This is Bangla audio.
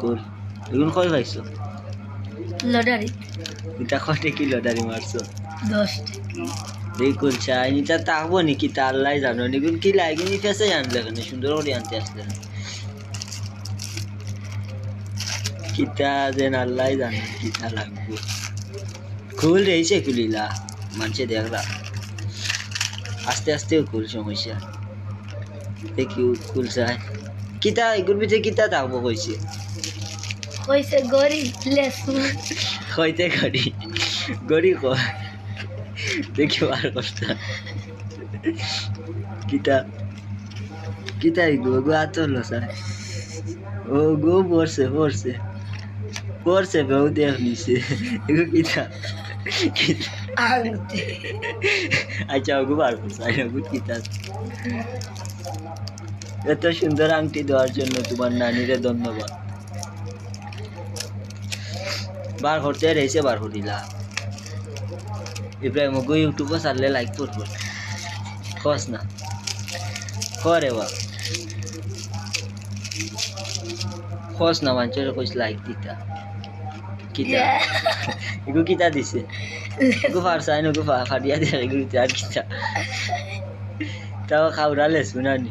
কুল এগুলো কই পাইছো লটারি। এটা কটে কি লটারি মারছো? দশ দেখুন চাই নিটা তাকবো নাকি তা আল্লাহ জানো? নিগুন কি লাগে নি ফেসে আনলে কেন? সুন্দর করে আনতে আসলে। কিতা যেন আল্লাহ জানে কিতা লাগবো। খুল রয়েছে খুলিলা। মানুষে দেখলা। আস্তে আস্তে খুল সমস্যা। দেখি খুল চাই কিতা এগুলোর ভিতরে কিতা থাকব কইছে কইছে গরিব লেসুন হইতে গাড়ি গড়ি কয় দেখি বার কষ্ট কিতা কিতা গো গো আতলো স্যার ও গো পড়ছে পড়ছে পড়ছে বেউ দেখ নিছে। এগো কিতা কিতা। আংতে আচ্ছা ওগো বার আই কিতা। এত সুন্দর আংটি দেওয়ার জন্য তোমার নানিরে ধন্যবাদ। বার করতে রয়েছে বার করিলা ইব্রাহিম ওগো ইউটিউবে ছাড়লে লাইক করব। খস না। করে বা খস না মানুষের কইস লাইক দিতা। কিতা? এগো কিতা দিছে? এগো ফারসাইন ওগো ফাটিয়া দিয়ে এগো আর কিতা? তাও খাওয়ালে শুনানি